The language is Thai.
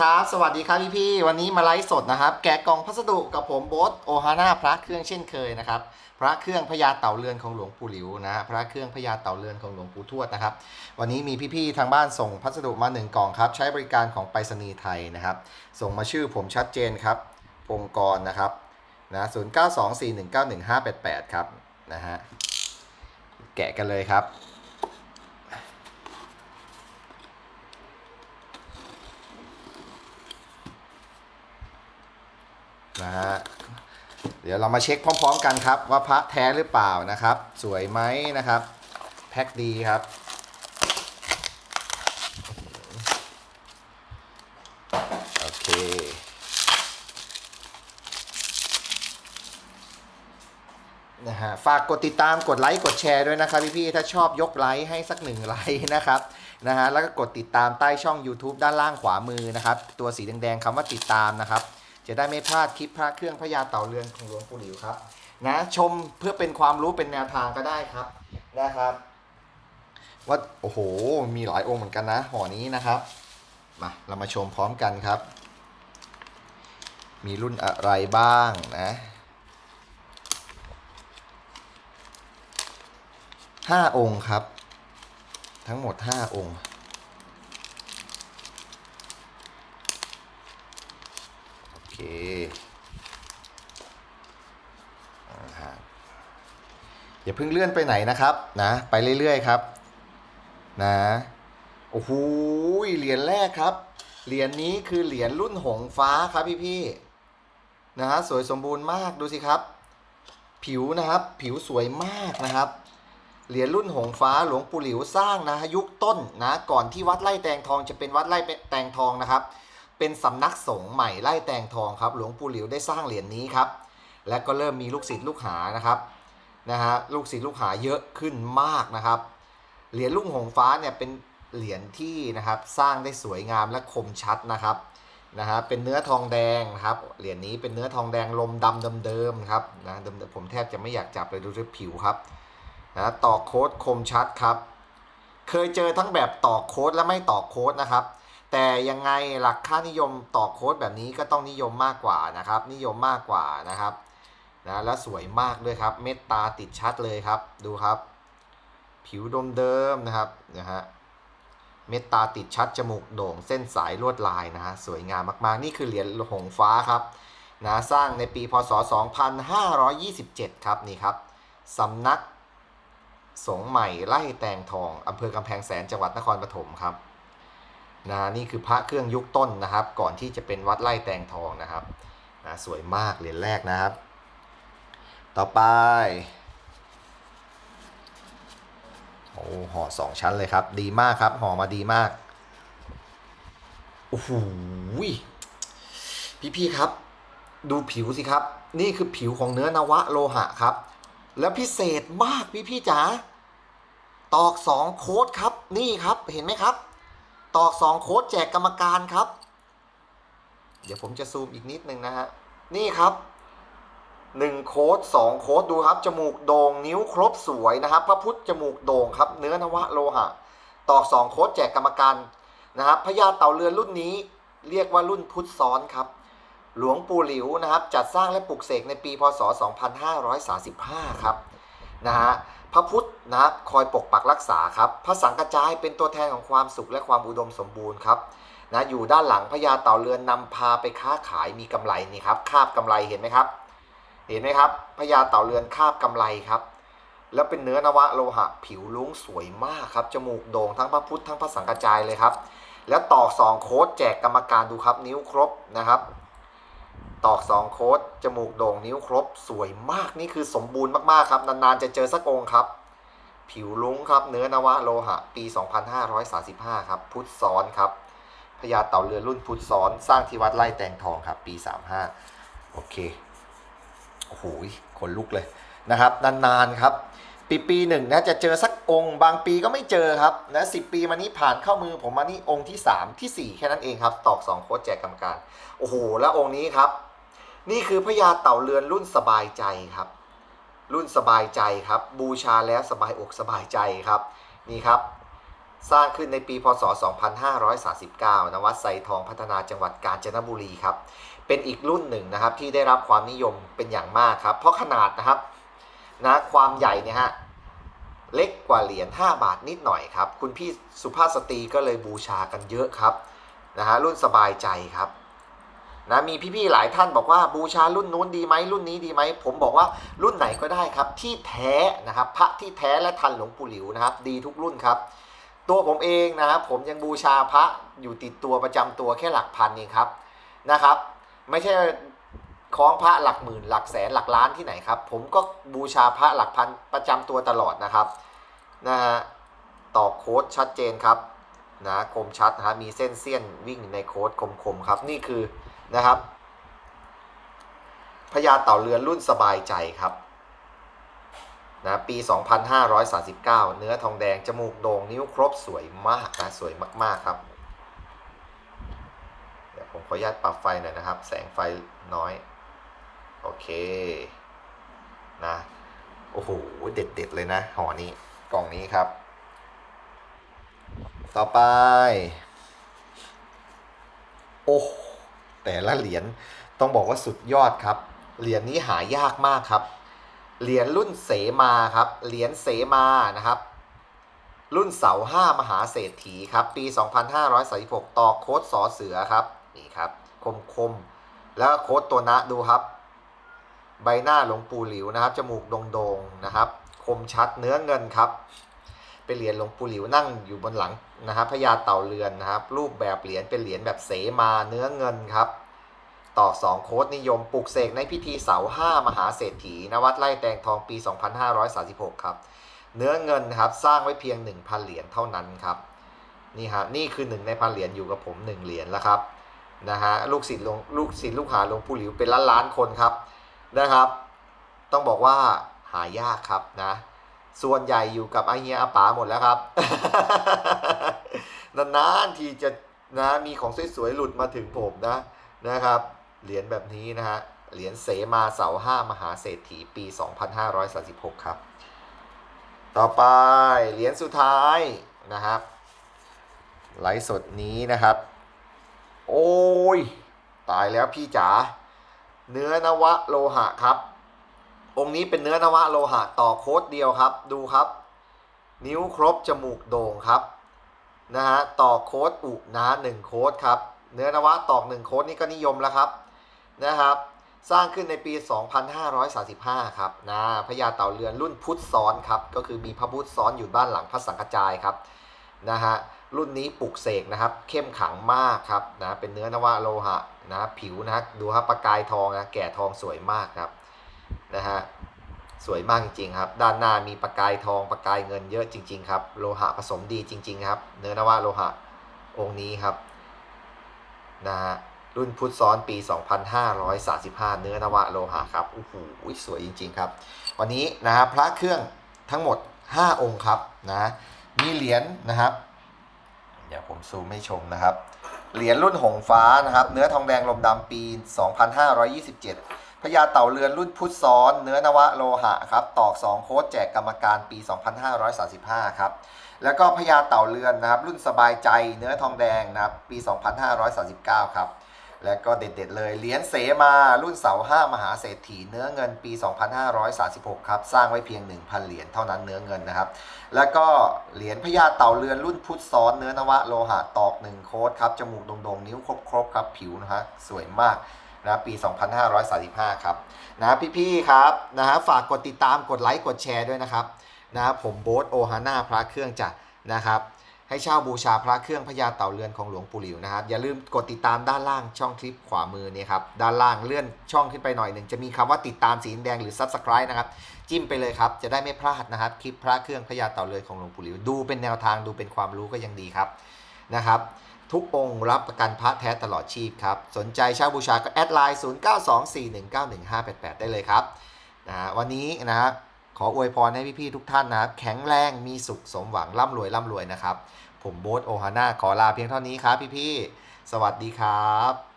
ครับ สวัสดีครับพี่พี่ๆวันนี้มาไลฟ์สดนะครับ แกะกล่องพัสดุกับผมโบ๊ทโอฮาน่าพระเครื่องเช่นเคยนะครับ พระเครื่องพญาเต่าเรือนของหลวงปู่หลิวนะฮะพระเครื่องพญาเต่าเรือนของหลวงปู่ทวดนะครับ วันนี้มีพี่ๆทางบ้านส่งพัสดุมาหนึ่งกล่องครับ ใช้บริการของไปรษณีย์ไทยนะครับ ส่งมาชื่อผมชัดเจนครับพงกรนะครับนะศูนย์เก้าสองสี่หนึ่งเก้าหนึ่งห้าแปดแปดครับนะฮะแกะกันเลยครับ นะฮะเดี๋ยวเรามาเช็คพร้อม ๆ กันครับ ว่าพระแท้หรือเปล่านะครับ สวยไหมนะครับ แพ็คดีครับโอเคนะฮะฝากกดติดตามกดไลค์กดแชร์ด้วยนะครับพี่ๆถ้าชอบยกไลค์ให้สักหนึ่งไลค์นะครับนะฮะแล้วก็กดติดตามใต้ช่อง YouTube ด้านล่างขวามือนะครับ ตัวสีแดงๆคำว่าติดตามนะครับ จะได้ไม่พลาดคลิปพระเครื่องพญาเต่าเรือนของหลวงปู่หลิวครับนะชมเพื่อเป็นความรู้เป็นแนวทางก็ได้ครับนะครับว่าโอ้โหมีหลายองค์เหมือนกันนะห่อนี้นะครับมาเรามาชมพร้อมกันครับ มีรุ่นอะไรบ้างนะห้าองค์ครับ ทั้งหมดห้าองค์ อเคอย่าเพิ่งเลื่อนไปไหนนะครับนะไปเรื่อยๆครับนะโอ้โหเหรียญแรกครับ เหรียญนี้คือเหรียญรุ่นหงฟ้าครับพี่ๆนะฮะสวยสมบูรณ์มากดูสิครับ ผิวนะครับผิวสวยมากนะครับเหรียญรุ่นหงฟ้าหลวงปู่หลิวสร้างนะยุคต้นนะก่อนที่วัดไร่แตงทองจะเป็นวัดไร่แตงทองนะครับ เป็นสำนักสงฆ์ใหม่ไร่แตงทองครับ หลวงปู่หลิวได้สร้างเหรียญนี้ครับ และก็เริ่มมีลูกศิษย์ลูกหานะครับนะฮะลูกศิษย์ลูกหาเยอะขึ้นมากนะครับ เหรียญลุ่งหงฟ้าเนี่ยเป็นเหรียญที่นะครับสร้างได้สวยงามและคมชัดนะครับนะฮะเป็นเนื้อทองแดงนะครับเหรียญนี้เป็นเนื้อทองแดงลมดำเดิมๆครับนะเดิมๆผมแทบจะไม่อยากจับเลยดูที่ผิวครับนะต่อโค้ดคมชัดครับ เคยเจอทั้งแบบต่อโค้ดและไม่ต่อโค้ดนะครับ แต่ยังไงหลักค่านิยมต่อโค้ดแบบนี้ก็ต้องนิยมมากกว่านะครับ นิยมมากกว่านะครับนะและสวยมากด้วยครับ เม็ดตาติดชัดเลยครับ ดูครับ ผิวดมเดิมนะครับนะฮะเม็ดตาติดชัดจมูกโด่งเส้นสายลวดลายนะฮะสวยงามมากๆ นี่คือเหรียญหงฟ้าครับนะสร้างในปีพศ 2527 ครับนี่ครับสำนักสงใหม่ไล่แตงทองอำเภอกำแพงแสนจังหวัดนครปฐมครับ นะนี่คือพระเครื่องยุคต้นนะครับ ก่อนที่จะเป็นวัดไร่แตงทองนะครับนะสวยมากเหรียญแรกนะครับ ต่อไปโอ้ห่อสองชั้นเลยครับ ดีมากครับห่อมาดีมากโอ้โหพี่ๆครับ ดูผิวสิครับ นี่คือผิวของเนื้อนวะโลหะครับ แล้วพิเศษมากพี่ๆจ๋าตอกสองโค้ดครับนี่ครับเห็นไหมครับ ตอกสองโค้ดแจกกรรมการครับ เดี๋ยวผมจะซูมอีกนิดนึงนะฮะ นี่ครับหนึ่งโค้ดสองโค้ดดูครับ จมูกโด่งนิ้วครบสวยนะครับ พระพุทธจมูกโด่งครับ เนื้อนวะโลหะ ตอกสองโค้ดแจกกรรมการนะครับพญาเต่าเรือนรุ่นนี้ เรียกว่ารุ่นพุทธซ้อนครับ หลวงปู่หลิวนะครับ จัดสร้างและปลูกเสกในปีพศ 2535 ครับ นะฮะพระพุทธนะครับคอยปกปักรักษาครับพระสังกจายเป็นตัวแทนของความสุขและความอุดมสมบูรณ์ครับนะอยู่ด้านหลังพญาเต่าเรือนนำพาไปค้าขายมีกำไรนี่ครับคาบกำไรเห็นไหมครับ เห็นไหมครับพญาเต่าเรือนคาบกำไรครับ แล้วเป็นเนื้อนวะโลหะผิวลุ้งสวยมากครับจมูกโด่งทั้งพระพุทธทั้งพระสังกจายเลยครับ แล้วตอกสองโค้ดแจกกรรมการดูครับนิ้วครบนะครับ ตอกสองโค้ดจมูกโด่งนิ้วครบสวยมากนี่คือสมบูรณ์มากๆครับนานๆจะเจอสักองค์ครับ ผิวลุ้งครับเนื้อนวะโลหะ ปี 2535 ครับ พุทธซ้อนครับพญาเต่าเรือรุ่นพุทธซ้อนสร้างที่วัดไร่แตงทองครับ ปี 35 โอเคโอ้โหขนลุกเลยนะครับ นานๆครับ ปีปีหนึ่งนะจะเจอสักองค์บางปีก็ไม่เจอครับนะสิปีมานี้ผ่านเข้ามือผมมานี่องค์ที่ 3 ทีสี่4 แค่นั้นเองครับ ตอก 2 โค้ดแจกกรรมการ โอ้โห แล้วองค์นี้ครับ นี่คือพญาเต่าเรือนรุ่นสบายใจครับ รุ่นสบายใจครับ บูชาแล้วสบายอกสบายใจครับ นี่ครับ สร้างขึ้นในปีพศ 2539 นวัดไซทองพัฒนาจังหวัดกาญจนบุรีครับ เป็นอีกรุ่นหนึ่งนะครับที่ได้รับความนิยมเป็นอย่างมากครับ เพราะขนาดนะครับนะความใหญ่เนี่ยฮะเล็กกว่าเหรียญ5บาทนิดหน่อยครับ คุณพี่สุภาพสตรีก็เลยบูชากันเยอะครับนะฮะรุ่นสบายใจครับ นะมีพี่ๆหลายท่านบอกว่าบูชารุ่นนู้นดีไหมรุ่นนี้ดีไหมผมบอกว่ารุ่นไหนก็ได้ครับ ที่แท้นะครับพระที่แท้และทันหลวงปู่หลิวนะครับ ดีทุกรุ่นครับ ตัวผมเองนะครับผมยังบูชาพระอยู่ติดตัวประจำตัวแค่หลักพันเองครับนะครับ ไม่ใช่คล้องพระหลักหมื่นหลักแสนหลักล้านที่ไหนครับ ผมก็บูชาพระหลักพันประจำตัวตลอดนะครับนะฮะต่อโค้ดชัดเจนครับนะคมชัดนะฮะมีเส้นเสี้ยนวิ่งในโค้ดคมๆครับ นี่คือ นะครับพญาเต่าเรือนรุ่นสบายใจครับนะปี 2539 เนื้อทองแดง จมูกโด่งนิ้วครบสวยมากนะสวยมาก ๆ ครับ เดี๋ยวผมขออนุญาตปรับไฟหน่อยนะครับ แสงไฟน้อย โอเค นะ โอ้โห เด็ด ๆ เลยนะห่อนี้กล่องนี้ครับ ต่อไป โอ้ แต่ละเหรียญต้องบอกว่าสุดยอดครับ เหรียญนี้หายากมากครับ เหรียญรุ่นเสมาครับ เหรียญเสมานะครับ รุ่นเสาห้ามหาเศรษฐีครับ ปี 2536ต่อโค้ดสอเสือครับ นี่ครับ คมคม แล้วโค้ดตัวนะดูครับ ใบหน้าหลวงปู่หลิวนะครับ จมูกโด่งๆนะครับ คมชัดเนื้อเงินครับ เป็นเหรียญหลวงปู่หลิวนั่งอยู่บนหลังนะครับพญาเต่าเรือนนะครับ รูปแบบเหรียญเป็นเหรียญแบบเสมาเนื้อเงินครับ ต่อ 2 โค้ดนิยมปลุกเสกในพิธีเสาห้ามหาเศรษฐีนวัดไร่แตงทองปี 2536 ครับ เนื้อเงินครับสร้างไว้เพียง 1,000 เหรียญเท่านั้นครับนี่ฮะนี่คือหนึ่งในพันเหรียญอยู่กับผม1เหรียญแล้วครับนะฮะลูกศิษย์หลวงลูกศิษย์ลูกหาหลวงปู่หลิวเป็นล้านล้านคนครับนะครับ ต้องบอกว่าหายากครับนะ ส่วนใหญ่อยู่กับไอเฮียอาป๋าหมดแล้วครับ นานๆทีจะนะมีของสวยๆหลุดมาถึงผมนะนะครับ เหรียญแบบนี้นะฮะ เหรียญเสมาเสาห้ามหาเศรษฐีปี 2536 ครับ ต่อไปเหรียญสุดท้ายนะครับไลฟ์สดนี้นะครับ โอ้ย ตายแล้วพี่จ๋าเนื้อนวะโลหะครับ องค์นี้เป็นเนื้อนวะโลหะต่อโค้ดเดียวครับ ดูครับ นิ้วครบจมูกโด่งครับนะฮะต่อโค้ดอุนะหนึ่งโค้ดครับ เนื้อนวะตอกหนึ่งโค้ดนี่ก็นิยมแล้วครับนะครับ สร้างขึ้นในปี 2535 ครับนะพญาเต่าเรือนรุ่นพุทธซ้อนครับก็คือมีพระพุทธซ้อนอยู่ด้านหลังพระสังฆจายครับนะฮะรุ่นนี้ปลุกเสกนะครับ เข้มขังมากครับนะเป็นเนื้อนวะโลหะนะผิวนะดูครับประกายทองนะแก่ทองสวยมากครับ นะฮะสวยมากจริงๆครับ ด้านหน้ามีประกายทองประกายเงินเยอะจริง ๆ ครับ โลหะผสมดีจริง ๆ ครับ เนื้อนวะโลหะองค์นี้ครับนะฮะรุ่นพุทธซ้อนปี 2535 เนื้อนวะโลหะครับโอ้โหสวยจริง ๆ ครับ วันนี้นะครับพระเครื่องทั้งหมด 5 องค์ครับนะมีเหรียญนะครับเดี๋ยวผมซูมให้ชมนะครับ เหรียญรุ่นหงฟ้านะครับ เนื้อทองแดงลมดำปี 2527 พญาเต่าเรือนรุ่นพุทธซ้อน เนื้อนวะโลหะครับตอก2โค้ดแจกกรรมการปี 2535 ครับแล้วก็พญาเต่าเรือนนะครับรุ่นสบายใจเนื้อทองแดงนะครับปี 2539 ครับและก็เด็ดๆเลยเหรียญเสมารุ่นเสาห้ามหาเศรษฐีเนื้อเงินปี 2536 ครับ สร้างไว้เพียง 1,000 เหรียญเท่านั้นเนื้อเงินนะครับ แล้วก็เหรียญพญาเต่าเรือนรุ่นพุทธซ้อนเนื้อนวะโลหะตอก 1 โค้ดครับ จมูกโด่งๆ นิ้วครบๆครับ ผิวนะฮะสวยมาก นะปี 2535 ครับนะพี่ๆครับนะฮะฝากกดติดตามกดไลค์กดแชร์ด้วยนะครับนะผมโบ๊ทโอฮาน่าพระเครื่องจ้ะนะครับให้เช่าบูชาพระเครื่องพญาเต่าเรือนของหลวงปู่หลิวนะครับ อย่าลืมกดติดตามด้านล่างช่องคลิปขวามือนี่ครับ ด้านล่างเลื่อนช่องขึ้นไปหน่อยหนึ่งจะมีคำว่าติดตามสีแดงหรือ Subscribe นะครับ จิ้มไปเลยครับ จะได้ไม่พลาดนะครับ คลิปพระเครื่องพญาเต่าเรือนของหลวงปู่หลิว ดูเป็นแนวทางดูเป็นความรู้ก็ยังดีครับนะครับ ทุกองค์รับประกันพระแท้ตลอดชีพครับ สนใจเช่าบูชาก็แอดไลน์ 0924191588 ได้เลยครับนะวันนี้นะครับขออวยพรให้พี่ๆทุกท่านนะครับแข็งแรงมีสุขสมหวังร่ำรวยร่ำรวยนะครับ ผมโบ๊ทโอฮาน่าขอลาเพียงเท่านี้ครับพี่ๆสวัสดีครับ